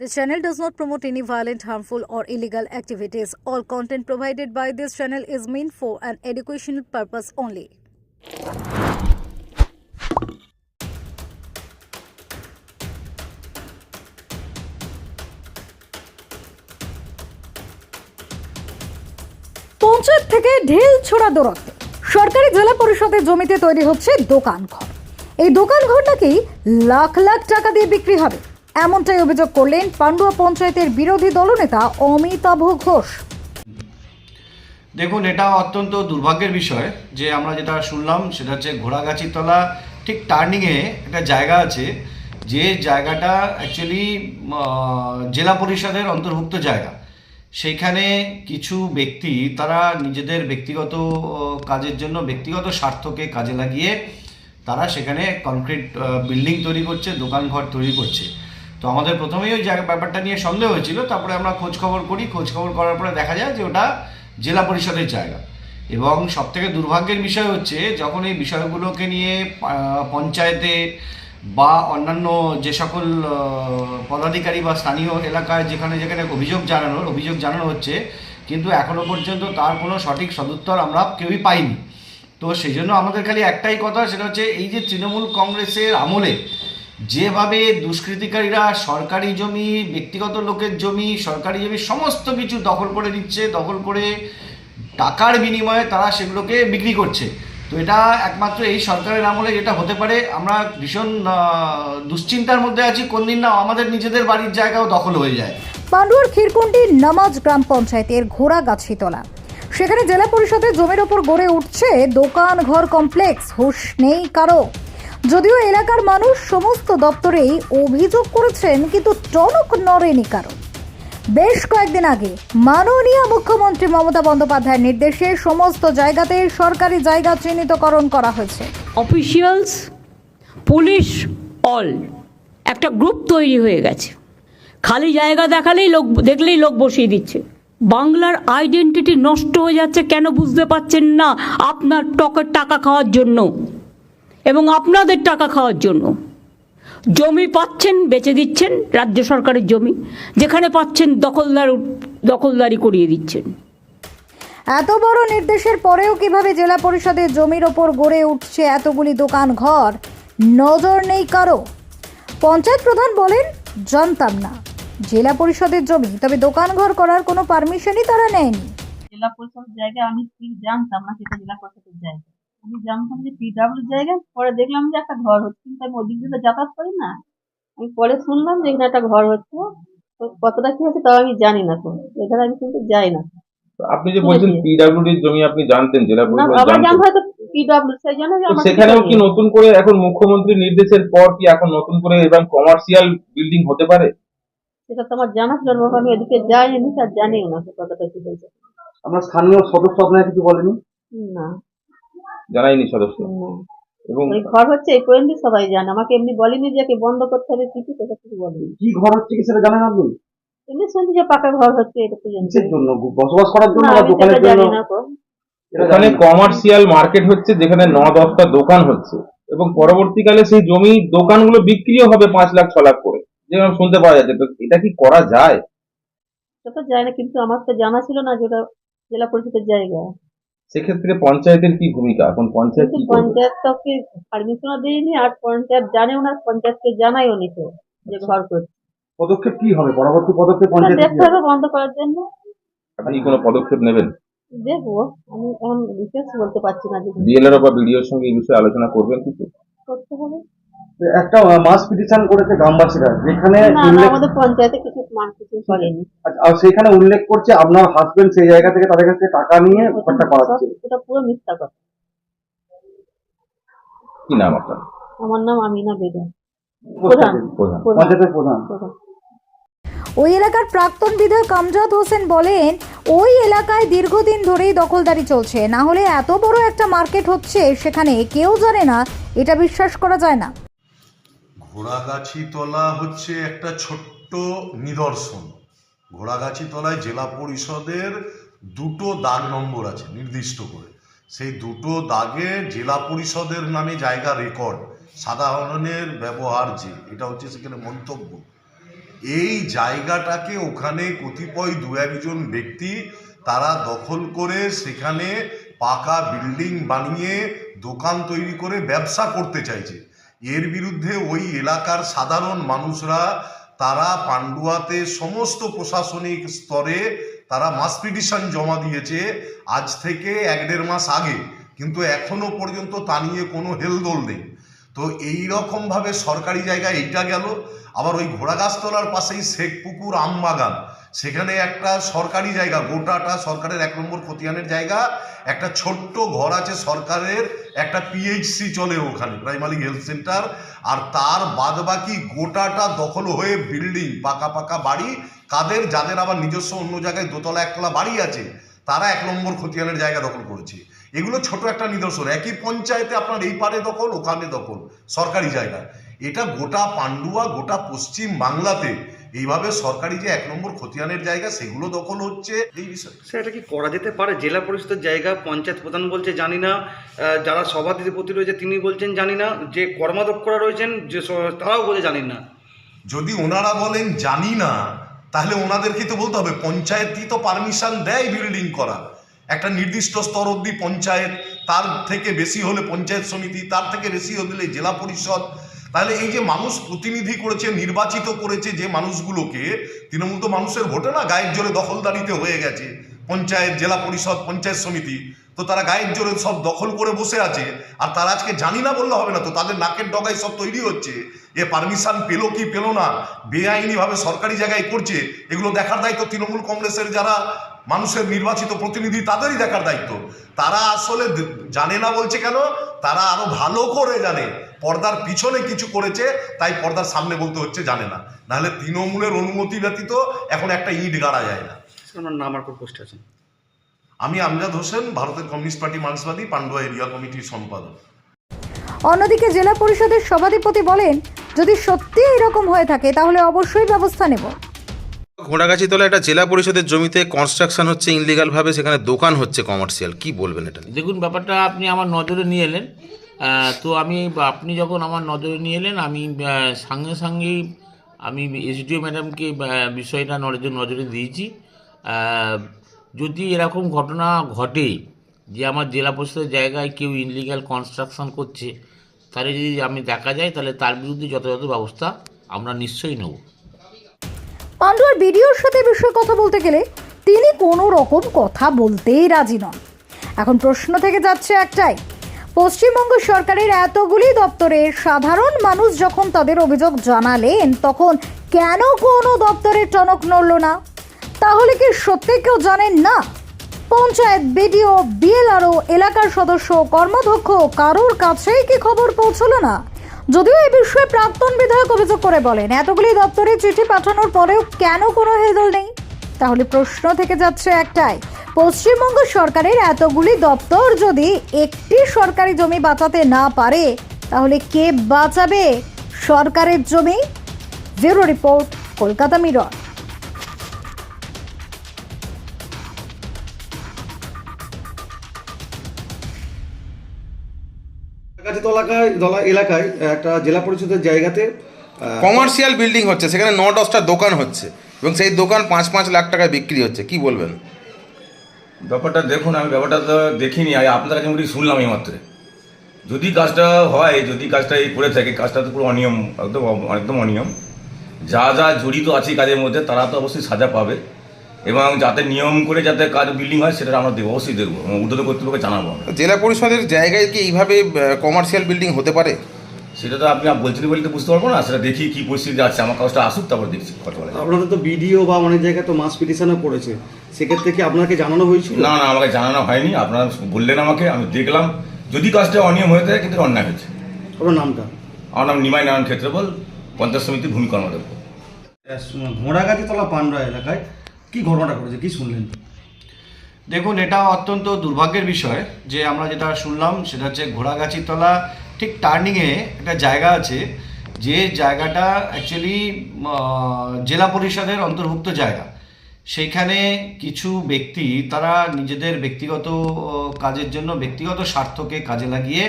This channel does not promote any violent, harmful, or illegal activities. All content provided by this channel is meant for an educational purpose only. Panchayat থেকে ঢিল ছোড়া দৌড়াতে সরকারি জেলা পরিষদের জমিতে তৈরি হচ্ছে দোকান ঘর এই দোকান ঘর নাকি লাখ লাখ টাকা দিয়ে বিক্রি হবে এমনটাই অভিযোগ করলেন পান্ডুয়া পঞ্চায়েতের বিরোধী দলনেতা অমিতাভ ঘোষ। দেখুন, এটা অত্যন্ত দুর্ভাগ্যের বিষয় যে আমরা যেটা শুনলাম, সেটা হচ্ছে ঘোড়াগাছিতলা, ঠিক টার্নিংয়ে একটা জায়গা আছে, যে জায়গাটা অ্যাকচুয়ালি জেলা পরিষদের অন্তর্ভুক্ত জায়গা। সেইখানে কিছু ব্যক্তি, তারা নিজেদের ব্যক্তিগত কাজের জন্য ব্যক্তিগত স্বার্থকে কাজে লাগিয়ে তারা সেখানে কনক্রিট বিল্ডিং তৈরি করছে, দোকানঘর তৈরি করছে। তো আমাদের প্রথমেই ওই জায়গা ব্যাপারটা নিয়ে সন্দেহ হয়েছিল। তারপরে আমরা খোঁজ খবর করি। খোঁজ খবর করার পরে দেখা যায় যে ওটা জেলা পরিষদের জায়গা। এবং সবথেকে দুর্ভাগ্যের বিষয় হচ্ছে, যখন এই বিষয়গুলোকে নিয়ে পঞ্চায়েতে বা অন্যান্য যে সকল পদাধিকারী বা স্থানীয় এলাকায় যেখানে যেখানে অভিযোগ জানানোর অভিযোগ জানানো হচ্ছে, কিন্তু এখনও পর্যন্ত তার কোনো সঠিক সদুত্তর আমরা কেউই পাইনি। তো সেই জন্য আমাদের খালি একটাই কথা, সেটা হচ্ছে এই যে তৃণমূল কংগ্রেসের আমলে যেভাবে দুষ্কৃতিকারীরা সরকারি জমি, ব্যক্তিগত লোকের জমি, সরকারি জমি সমস্ত কিছু দখল করে নিচ্ছে, দখল করে টাকার বিনিময়ে তারা সেগুলোকে বিক্রি করছে। তো এটা একমাত্র এই সরকারের আমলে যেটা হতে পারে। আমরা ভীষণ দুশ্চিন্তার মধ্যে আছি কোন দিন না আমাদের নিজেদের বাড়ির জায়গাও দখল হয়ে যায়। পান্ডুয়ার ক্ষীরকুণ্ডি নামাজ গ্রাম পঞ্চায়েতের ঘোড়াগাছিতলা সেখানে জেলা পরিষদের জমির ওপর গড়ে উঠছে দোকান ঘর কমপ্লেক্স, হুশ নেই কারও। যদিও এলাকার মানুষ সমস্ত দপ্তরেই অভিযোগ করেছেন, কিন্তু টনক নড়েনি কারণ বেশ কয়েকদিন আগে মাননীয় মুখ্যমন্ত্রী মমতা বন্দ্যোপাধ্যায়ের নির্দেশে সমস্ত জায়গাতে সরকারি জায়গা চিহ্নিতকরণ করা হয়েছে। অফিসিয়ালস, পুলিশ, অল, একটা গ্রুপ তৈরি হয়ে গেছে। খালি জায়গা দেখালেই লোক, দেখলেই লোক বসিয়ে দিচ্ছে। বাংলার আইডেন্টিটি নষ্ট হয়ে যাচ্ছে, কেন বুঝতে পারছেন না আপনার টকের টাকা খাওয়ার জন্য? এবং আপনাদের টাকা খাওয়ার জন্য। জমি পাচ্ছেন বেচে দিচ্ছেন রাজ্য সরকারের জমি যেখানে পাচ্ছেন দখলদার দখলদারি করিয়ে দিচ্ছেন। এত বড় নির্দেশের পরেও কীভাবে জেলা পরিষদের জমির ওপর গড়ে উঠছে এতগুলি দোকান ঘর? নজর নেই কারও। পঞ্চায়েত প্রধান বলেন জানতাম না। জেলা পরিষদের জমি তবে দোকান ঘর করার কোনো পারমিশনই তারা নেয়নি। জেলা পরিষদের জায়গা আমি ঠিক জানতাম না সেটা জেলা পরিষদের জায়গা। আমি জানতাম যে পিডাব্লিউ জায়গা পরে দেখলাম যে একটা ঘর হচ্ছে। কিন্তু আমি ওদিক দিয়ে যাতায়াত করি না। আমি পরে শুনলাম যে এখানে একটা ঘর হচ্ছে। তো কতটা কি হচ্ছে তাও আমি জানি না তো। এখানে আমি কিন্তু যাই না। আপনি যে বলছেন পিডাব্লিউডির জমি আপনি জানতেন জেলা পরিষদ আমরা জানতেন। হয়তো পিডাব্লিউ সেই জন্য সেখানেও কি নতুন করে এখন মুখ্যমন্ত্রীর নির্দেশের পর কি এখন নতুন করে এরকম কমার্শিয়াল বিল্ডিং হতে পারে? সেটা তো আমার জানা ছিল না আমি এদিকে যাইনি আর জানিও না কতটা কি হয়েছে। আমরা স্থানীয় সদস্য আপনাকে কিছু বলেনি? না। জানাইনি সদস্য। এবং ওই ঘর হচ্ছে এই পয়েন্টই সবাই জানে। আমাকে এমনি বলেনি যে একে বন্ধ করতে হবে কিছু সেটা কিছু বলেনি। কি ঘর হচ্ছে কি সেটা জানেন আপনি? এমনি শুনছি যে পাকা ঘর হচ্ছে এটা তো জানি। কিসের জন্য? বসবাস করার জন্য না বা দোকানের জন্য জানি না তো এটা ওখানে কমার্শিয়াল মার্কেট হচ্ছে যেখানে ন দশটা দোকান হচ্ছে। এবং পরবর্তীকালে সেই জমি দোকানগুলো বিক্রিও হবে পাঁচ লাখ ছ লাখ করে। যেরকম শুনতে পাওয়া যাচ্ছে। তো এটা কি করা যায়? সেটা তো জানি না কিন্তু আমার তো জানা ছিল না যে ওটা জেলা পরিষদের জায়গা। সেক্ষেত্রে পঞ্চায়েতের কি ভূমিকা? এখন পঞ্চায়েত কি করবে? পঞ্চায়েত তো কি পারমিশনও দেয়নি আর পঞ্চায়েত জানেও না পঞ্চায়েতকে জানাইও নি তো যে ঘর করছে। পদক্ষেপ কি হবে? পরবর্তী পদক্ষেপ পঞ্চায়েত দেখতে হবে? বন্ধ করার জন্য। আপনি কি কোনো পদক্ষেপ নেবেন? দেখব। আমি এখন বিশেষ বলতে পারছি না যে ডিএলআর বা বিডিওর সঙ্গে এই বিষয়ে আলোচনা করবেন কিছু? করতে হবে। একটা মাস পিটিশন করেছে গ্রামবাসীরা যেখানে আমাদের পঞ্চায়েতে কিছু করেনি। আচ্ছা, আর সেখানে উল্লেখ করছে আপনার হাজবেন্ড সেই জায়গা থেকে তাদের কাছে টাকা নিয়ে ঘরটা করাচ্ছে। ওটা পুরো মিথ্যা কথা। কি নাম আপনার? আমার নাম আমিনা বেগম। প্রধান। পঞ্চায়েতের প্রধান। ওই এলাকার প্রাক্তন বিধায়ক আমজাদ হোসেন বলেন ওই এলাকায় দীর্ঘদিন ধরেই দখলদারি চলছে। না হলে এত বড় একটা মার্কেট হচ্ছে সেখানে কেউ জানে না এটা বিশ্বাস করা যায় না। ঘোড়াগাছি তলা হচ্ছে একটা ছোট্ট নিদর্শন। ঘোড়াগাছি তলায় জেলা পরিষদের দুটো দাগ নম্বর আছে নির্দিষ্ট করে। সেই দুটো দাগে জেলা পরিষদের নামে জায়গা রেকর্ড সাধারণের ব্যবহার যে, এটা হচ্ছে সেখানে মন্তব্য। এই জায়গাটাকে ওখানে কতিপয় দু একজন ব্যক্তি তারা দখল করে সেখানে পাকা বিল্ডিং বানিয়ে দোকান তৈরি করে ব্যবসা করতে চাইছে। এর বিরুদ্ধে ওই এলাকার সাধারণ মানুষরা, তারা পান্ডুয়াতে সমস্ত প্রশাসনিক স্তরে তারা মাস পিটিশন জমা দিয়েছে, আজ থেকে এক দেড় মাস আগে। কিন্তু এখনও পর্যন্ত তা নিয়ে কোনো হেলদোল নেই। তো এই রকমভাবে সরকারি জায়গায় এইটা গেল। আবার ওই ঘোড়াগাছতলার পাশেই শেখপুকুর আমবাগান। সেখানে একটা সরকারি জায়গা, গোটাটা সরকারের এক নম্বর খতিয়ানের জায়গা, একটা ছোট্ট ঘর আছে সরকারের, একটা পিএইচসি চলে ওখানে, প্রাইমারি হেলথ সেন্টার, আর তার বাদবাকি গোটাটা দখল হয়ে বিল্ডিং, পাকা পাকা বাড়ি, কাদের, যাদের আবার নিজস্ব অন্য জায়গায় দোতলা একতলা বাড়ি আছে, তারা এক নম্বর খতিয়ানের জায়গা দখল করেছে। এগুলো ছোট একটা নিদর্শন, একই পঞ্চায়েতে আপনার এই পারে দখল, ওখানে দখল, সরকারি জায়গা। এটা গোটা পান্ডুয়া, গোটা পশ্চিম বাংলাতে এইভাবে সরকারি যে এক নম্বর খতিয়ানের জায়গা সেগুলো দখল হচ্ছে এই বিষয়ে। এটা কি করা যেতে পারে? জেলা পরিষদের জায়গা পঞ্চায়েত প্রধান বলছে জানি না যারা সভাধিপতি রয়েছে তিনি বলছেন জানি না যে কর্মাধ্যক্ষরা রয়েছেন যে তারাও বলে জানেন না। যদি ওনারা বলেন জানি না তাহলে ওনাদেরকে তো বলতে হবে। পঞ্চায়েতই তো পারমিশন দেয় বিল্ডিং করা। একটা নির্দিষ্ট স্তর অবধি পঞ্চায়েত তার থেকে বেশি হলে পঞ্চায়েত সমিতি তার থেকে বেশি হলে জেলা পরিষদ তাহলে এই যে মানুষ প্রতিনিধি করেছে, নির্বাচিত করেছে যে মানুষগুলোকে, তৃণমূল তো মানুষের ভোটে না, গায়ের জোরে দখলদারিতে হয়ে গেছে। পঞ্চায়েত, জেলা পরিষদ, পঞ্চায়েত সমিতি, তো তারা গায়ের জোরে সব দখল করে বসে আছে। আর তারা আজকে জানি না বললে হবে না তো, তাদের নাকের ডগায় সব তৈরি হচ্ছে। এ পারমিশন পেল কি পেল না, বেআইনিভাবে সরকারি জায়গায় করছে, এগুলো দেখার দায়িত্ব তৃণমূল কংগ্রেসের যারা মানুষের নির্বাচিত প্রতিনিধি, তাদেরই দেখার দায়িত্ব। তারা আসলে জানে না বলছে কেন? তারা আরও ভালো করে জানে। পর্দার পিছনে কিছু করেছে তাই পর্দার সামনে বলতে হচ্ছে জানে না। নাহলে তৃণমূলের অনুমতি ব্যতীত এখন একটা ইট গাড়া যায় না। ওনার নাম আর পোস্টে আছেন আমি আমজাদ হোসেন ভারতের কমিউনিস্ট পার্টি মার্ক্সবাদী পান্ডুয়া এরিয়া কমিটির সম্পাদক। অন্যদিকে জেলা পরিষদের সভাধিপতি বলেন যদি সত্যি এরকম হয়ে থাকে তাহলে অবশ্যই ব্যবস্থা নেব। ঘোড়াগাছিতলা একটা জেলা পরিষদের জমিতে কনস্ট্রাকশন হচ্ছে ইনলিগাল ভাবে, সেখানে দোকান হচ্ছে কমার্শিয়াল কি বলবেন এটা? দেখুন, ব্যাপারটা আপনি আমার নজরে নিয়ে এলেন। তো আমি, আপনি যখন আমার নজরে নিয়ে এলেন, আমি সঙ্গে সঙ্গেই আমি এসডিও ম্যাডামকে বিষয়টা নজরে নজরে দিয়েছি। যদি এরকম ঘটনা ঘটে যে আমার জেলা পরিষদের জায়গায় কেউ ইনলিগাল কনস্ট্রাকশন করছে, তাহলে যদি আমি দেখা যায়, তাহলে তার বিরুদ্ধে যথাযথ ব্যবস্থা আমরা নিশ্চয়ই নেব। পান্ডুয়ার বিডিওর সাথে বিষয়ে কথা বলতে গেলে তিনি কোনো রকম কথা বলতেই রাজি নন। এখন প্রশ্ন থেকে যাচ্ছে একটাই, পশ্চিমবঙ্গ সরকারের এতগুলি দপ্তরে সাধারণ মানুষ যখন তাদের অভিযোগ জানালেন, তখন কেন কোনো দপ্তরের টনক নড়ল না? তাহলে কি সত্যি কেউ জানেন না? পঞ্চায়েত, বিডিও, বিএলআরও, এলাকার সদস্য, কর্মাধ্যক্ষ, কারোর কাছেই কি খবর পৌঁছলো না? যদিও এ বিষয়ে প্রাক্তন বিধায়ক অভিযোগ করে বলেন, এতগুলি দপ্তরে চিঠি পাঠানোর পরেও কেন কোনো হেদল নেই? তাহলে প্রশ্ন থেকে যাচ্ছে একটাই, পশ্চিমবঙ্গ সরকারের এতগুলি দপ্তর যদি একটি সরকারি জমি বাঁচাতে না পারে, তাহলে কে বাঁচাবে? সরকারের জমি? Bureau report, Kolkata Mirror. Gachhitala এলাকায় এলাকায় একটা জেলা পরিষদের জায়গাতে কমার্শিয়াল বিল্ডিং হচ্ছে সেখানে ন দশটা দোকান হচ্ছে এবং সেই দোকান পাঁচ পাঁচ লাখ টাকায় বিক্রি হচ্ছে কি বলবেন? ব্যাপারটা দেখুন আমি ব্যাপারটা তো দেখিনি আপনার কাছে মোটামুটি শুনলাম এই মাত্র। যদি কাজটা হয় যদি কাজটা এই করে থাকে কাজটা তো পুরো অনিয়ম একদম একদম অনিয়ম। যা যা জড়িত আছে কাজের মধ্যে তারা তো অবশ্যই সাজা পাবে। এবং যাতে নিয়ম করে যাতে কাজ বিল্ডিং হয় সেটা আমরা দেবো অবশ্যই দেখব এবং ঊর্ধ্বতন কর্তৃপক্ষকে জানাব আমরা। জেলা পরিষদের জায়গায় কি এইভাবে কমার্শিয়াল বিল্ডিং হতে পারে? সেটা তো আপনি বলছেন বলে তো বুঝতে পারব না সেটা দেখি কি পরিস্থিতি আছে আমার কাজটা আসুক তারপর দেখছি কথা বলা। আপনাদের তো বিডিও বা অনেক জায়গায় তো মাস পিটিশনও পড়েছে সেক্ষেত্রে কি আপনাকে জানানো হয়েছিল? না না আমাকে জানানো হয়নি আপনারা বললেন আমাকে আমি দেখলাম যদি কাজটা অনিয়ম হয়ে থাকে কিন্তু অন্যায় হয়েছে। আপনার নামটা? আমার নাম নিমাই নারায়ণ ক্ষেত্রবল পঞ্চায়েত সমিতির ভূমি কর্মদক্ষ ঘোড়াগাছিতলা পান্ডা এলাকায় কি ঘটনাটা করেছে কি শুনলেন? দেখুন, এটা অত্যন্ত দুর্ভাগ্যের বিষয় যে আমরা যেটা শুনলাম সেটা হচ্ছে ঘোড়াগাছিতলা, ঠিক টার্নিংয়ে একটা জায়গা আছে যে জায়গাটা অ্যাকচুয়ালি জেলা পরিষদের অন্তর্ভুক্ত জায়গা। সেইখানে কিছু ব্যক্তি, তারা নিজেদের ব্যক্তিগত কাজের জন্য ব্যক্তিগত স্বার্থকে কাজে লাগিয়ে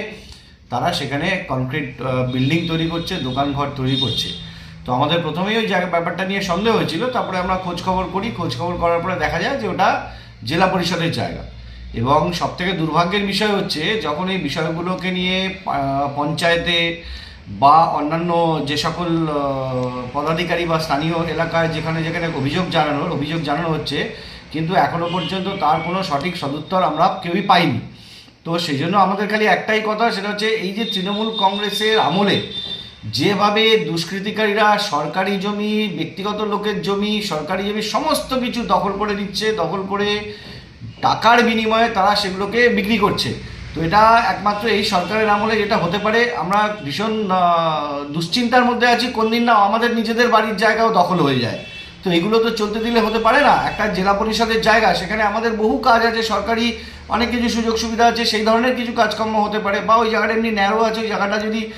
তারা সেখানে কনক্রিট বিল্ডিং তৈরি করছে, দোকানঘর তৈরি করছে। তো আমাদের প্রথমেই ওই জায়গা ব্যাপারটা নিয়ে সন্দেহ হয়েছিল। তারপরে আমরা খোঁজ খবর করি। খোঁজ খবর করার পরে দেখা যায় যে ওটা জেলা পরিষদের জায়গা। এবং সব থেকে দুর্ভাগ্যের বিষয় হচ্ছে, যখন এই বিষয়গুলোকে নিয়ে পঞ্চায়েতে বা অন্যান্য যে সকল পদাধিকারী বা স্থানীয় এলাকায় যেখানে যেখানে অভিযোগ জানানোর, অভিযোগ জানানো হচ্ছে, কিন্তু এখনও পর্যন্ত তার কোনো সঠিক সদুত্তর আমরা কেউই পাইনি। তো সেই জন্য আমাদের খালি একটাই কথা, সেটা হচ্ছে এই যে তৃণমূল কংগ্রেসের আমলে যেভাবে দুষ্কৃতিকারীরা সরকারি জমি, ব্যক্তিগত লোকের জমি, সরকারি জমি, সমস্ত কিছু দখল করে নিচ্ছে, দখল করে টাকার বিনিময়ে তারা সেগুলোকে বিক্রি করছে। তো এটা একমাত্র এই সরকারের আমলে যেটা হতে পারে। আমরা ভীষণ দুশ্চিন্তার মধ্যে আছি কোন দিন না আমাদের নিজেদের বাড়ির জায়গাও দখল হয়ে যায়। তো এগুলো তো চলতে দিলে হতে পারে না। একটা জেলা পরিষদের জায়গা, সেখানে আমাদের বহু কাজ আছে, সরকারি অনেক কিছু সুযোগ সুবিধা আছে, সেই ধরনের কিছু কাজকর্ম হতে পারে। বা ওই জায়গাটা এমনি ন্যারো আছে, ওই জায়গাটা যদি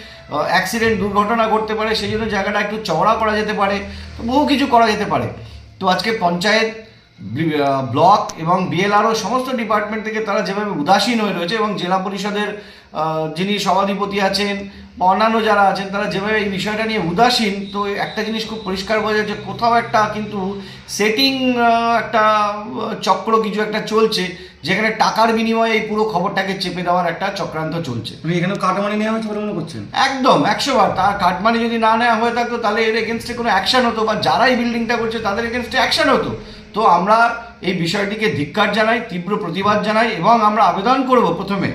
অ্যাক্সিডেন্ট দুর্ঘটনা ঘটতে পারে, সেই জন্য জায়গাটা একটু চওড়া করা যেতে পারে বহু কিছু করা যেতে পারে। তো আজকে পঞ্চায়েত ব্লক এবং বিএলআরও সমস্ত ডিপার্টমেন্ট থেকে তারা যেভাবে উদাসীন হয়ে রয়েছে এবং জেলা পরিষদের যিনি সভাধিপতি আছেন বা অন্যান্য যারা আছেন তারা যেভাবে এই বিষয়টা নিয়ে উদাসীন তো একটা জিনিস খুব পরিষ্কার বোঝা যাচ্ছে কোথাও একটা কিন্তু সেটিং একটা চক্র কিছু একটা চলছে যেখানে টাকার বিনিময়ে এই পুরো খবরটাকে চেপে দেওয়ার একটা চক্রান্ত চলছে। আপনি এখানে কাটমানি নেওয়া হয়েছে বলে মনে করছেন? একদম একশো বার। তার কাটমানি যদি না নেওয়া হয়ে থাকতো তাহলে এর এগেনস্টে কোনো অ্যাকশন হতো বা যারা এই বিল্ডিংটা করছে তাদের এগেনস্টে অ্যাকশন হতো। তো আমরা এই বিষয়টিকে ধিক্কার জানাই, তীব্র প্রতিবাদ জানাই এবং আমরা আবেদন করব প্রথমে।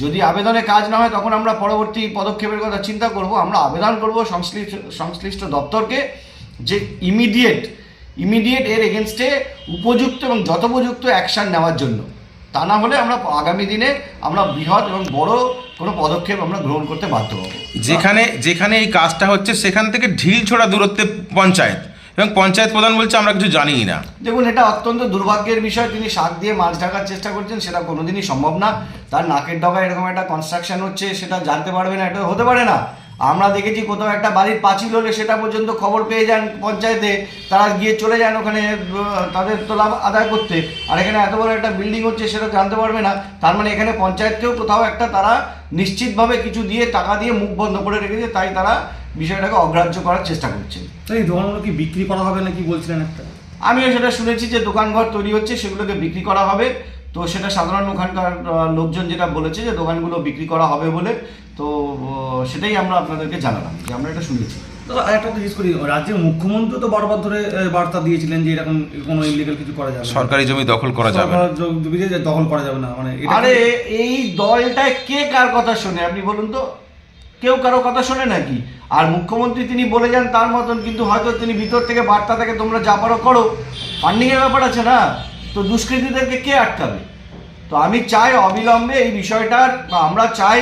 যদি আবেদনে কাজ না হয় তখন আমরা পরবর্তী পদক্ষেপের কথা চিন্তা করব। আমরা আবেদন করব সংশ্লিষ্ট সংশ্লিষ্ট দপ্তরকে যে ইমিডিয়েট ইমিডিয়েট এর এগেনস্টে উপযুক্ত এবং যথোপযুক্ত অ্যাকশন নেওয়ার জন্য। তা না হলে আমরা আগামী দিনে আমরা বৃহৎ এবং বড় কোনো পদক্ষেপ আমরা গ্রহণ করতে বাধ্য হব। যেখানে যেখানে এই কাজটা হচ্ছে, সেখান থেকে ঢিল ছোড়া দূরত্বে পঞ্চায়েত। এবং পঞ্চায়েত প্রধান বলছে, আমরা কিছু জানিই না। দেখুন, এটা অত্যন্ত দুর্ভাগ্যের বিষয়। তিনি শাক দিয়ে মাছ ঢাকার চেষ্টা করছেন, সেটা কোনোদিনই সম্ভব না। তার নাকের ডগায় এরকম একটা কনস্ট্রাকশন হচ্ছে, সেটা জানতে পারবে না, এটা হতে পারে না। আমরা দেখেছি কোথাও একটা বাড়ির পাঁচিল হলে সেটা পর্যন্ত খবর পেয়ে যান পঞ্চায়েতে। তারা গিয়ে চলে যান ওখানে, তাদের তো লাভ আদায় করতে। আর এখানে এত বড় একটা বিল্ডিং হচ্ছে, সেটা জানতে পারবে না। তার মানে এখানে পঞ্চায়েতকেও কোথাও একটা তারা নিশ্চিতভাবে কিছু দিয়ে, টাকা দিয়ে মুখ বন্ধ করে রেখেছে, তাই তারা বিষয়টাকে অগ্রাহ্য করার চেষ্টা করছে এই দোকানগুলো কি বিক্রি করা হবে নাকি বলছিলেন একটা? আমিও সেটা শুনেছি যে দোকানঘর তৈরি হচ্ছে সেগুলোকে বিক্রি করা হবে। তো সেটা সাধারণ ওখানকার লোকজন যেটা বলেছে যে দোকানগুলো বিক্রি করা হবে বলে তো সেটাই আমরা আপনাদেরকে জানালাম যে আমরা এটা শুনেছি। দাদা একটা তো জিজ্ঞেস করি রাজ্যের মুখ্যমন্ত্রী তো বারবার ধরে বার্তা দিয়েছিলেন যে এরকম কোনো ইলিগাল কিছু করা যাবে সরকারি জমি দখল করা যাবে জমি দখল করা যাবে না মানে আরে এই দলটায় কে কার কথা শোনে? আপনি বলুন তো। কেউ কারও কথা শোনে নাকি? আর মুখ্যমন্ত্রী তিনি বলে যান তার মতন কিন্তু হয়তো তিনি ভিতর থেকে বার্তা থেকে তোমরা যা পারো করো। ফান্ডিংয়ের ব্যাপার আছে না? তো দুষ্কৃতীদেরকে কে আটকাবে? তো আমি চাই অবিলম্বে এই বিষয়টার বা আমরা চাই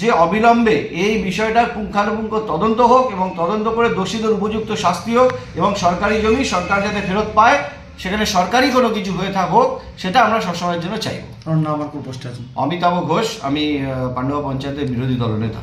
যে অবিলম্বে এই বিষয়টার পুঙ্খানুপুঙ্খ তদন্ত হোক এবং তদন্ত করে দোষীদের উপযুক্ত শাস্তি হোক এবং সরকারি জমি সরকার যাতে ফেরত পায় সেখানে সরকারি কোনো কিছু হয়ে থাক হোক সেটা আমরা সবসময়ের জন্য চাইব। আমার নাম কোন পোস্টে অমিতাভ ঘোষ আমি পান্ডুয়া পঞ্চায়েতের বিরোধী দলনেতা।